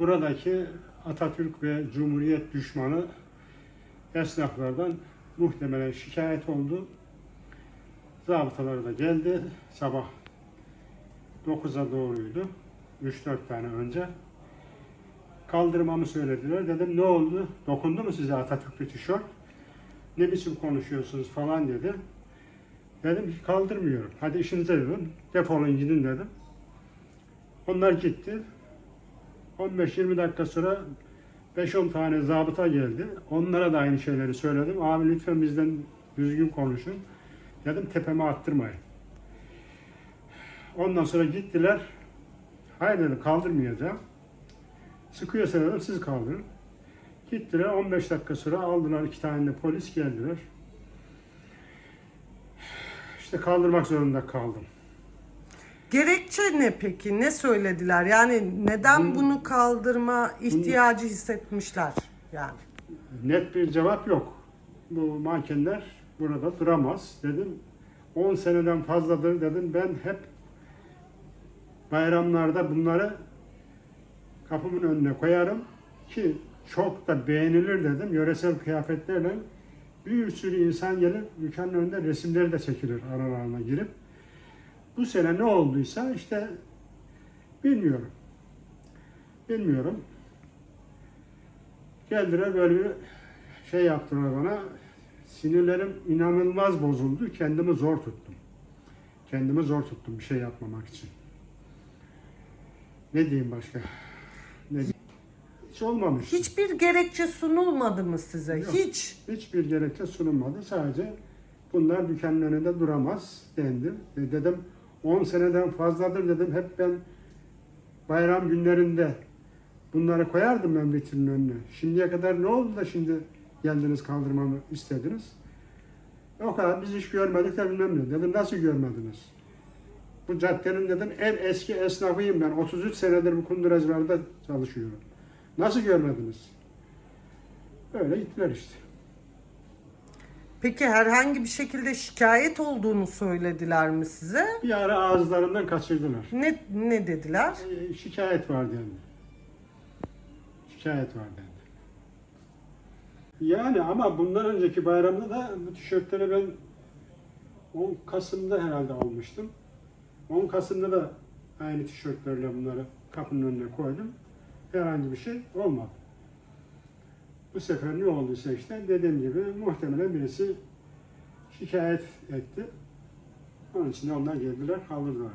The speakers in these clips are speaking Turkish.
buradaki Atatürk ve Cumhuriyet düşmanı esnaflardan muhtemelen şikayet oldu. Zabıtaları da geldi. Sabah 9'a doğruydu. 3-4 tane önce. Kaldırmamı söylediler. Dedim ne oldu? Dokundu mu size Atatürk'lü tişört? Ne biçim konuşuyorsunuz falan dedi. Dedim ki kaldırmıyorum. Hadi işinize dedim. Defolun gidin dedim. Onlar gitti. 15-20 dakika sonra 5-10 tane zabıta geldi. Onlara da aynı şeyleri söyledim. Abi lütfen bizden düzgün konuşun. Dedim tepeme attırmayın. Ondan sonra gittiler. Hayır dedim kaldırmayacağım. Sıkıyorsa dedim siz kaldırın. Gittiler 15 dakika sonra aldılar iki tane de polis geldiler. İşte kaldırmak zorunda kaldım. Gerekçe ne peki? Ne söylediler? Yani neden bunu kaldırma ihtiyacı hissetmişler? Yani. Net bir cevap yok. Bu mankenler burada duramaz dedim. 10 seneden fazladır dedim. Ben hep bayramlarda bunları kapımın önüne koyarım ki çok da beğenilir dedim. Yöresel kıyafetlerle bir sürü insan gelir dükkanın önünde resimleri de çekilir aralarına girip. Bu sene ne olduysa işte bilmiyorum. Bilmiyorum. Geldiler böyle bir şey yaptılar bana. Sinirlerim inanılmaz bozuldu. Kendimi zor tuttum. Kendimi zor tuttum bir şey yapmamak için. Ne diyeyim başka? Ne diyeyim? Hiç olmamış. Hiçbir gerekçe sunulmadı mı size? Yok. Hiç. Hiçbir gerekçe sunulmadı. Sadece bunlar dükkanın önünde duramaz dendi. E dedim 10 seneden fazladır dedim. Hep ben bayram günlerinde bunları koyardım ben vitrinin önüne. Şimdiye kadar ne oldu da şimdi geldiniz kaldırmamı istediniz? O kadar biz hiç görmedik de bilmem ne. Dedim nasıl görmediniz? Bu caddenin dedim en eski esnafıyım ben. 33 senedir bu kunduracılarda çalışıyorum. Nasıl görmediniz? Öyle gittiler işte. Peki herhangi bir şekilde şikayet olduğunu söylediler mi size? Bir ara ağızlarından kaçırdılar. Ne ne dediler? Ee, şikayet var dendi. Şikayet var dendi. Yani ama bundan önceki bayramda da bu tişörtleri ben 10 Kasım'da herhalde almıştım. 10 Kasım'da da aynı tişörtlerle bunları kapının önüne koydum. Herhangi bir şey olmadı. Bu sefer ne olduysa işte dediğim gibi muhtemelen birisi şikayet etti. Onun için de onlar geldiler kaldırdılar.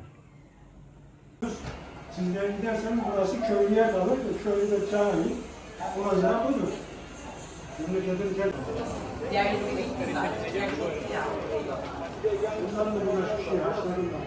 Sizler giderseniz burası köylüye kalır. Köylü de çağırayım. Olacağı budur. Memleketin kendi... Bundan da uğraş bir şey yaşlarım var.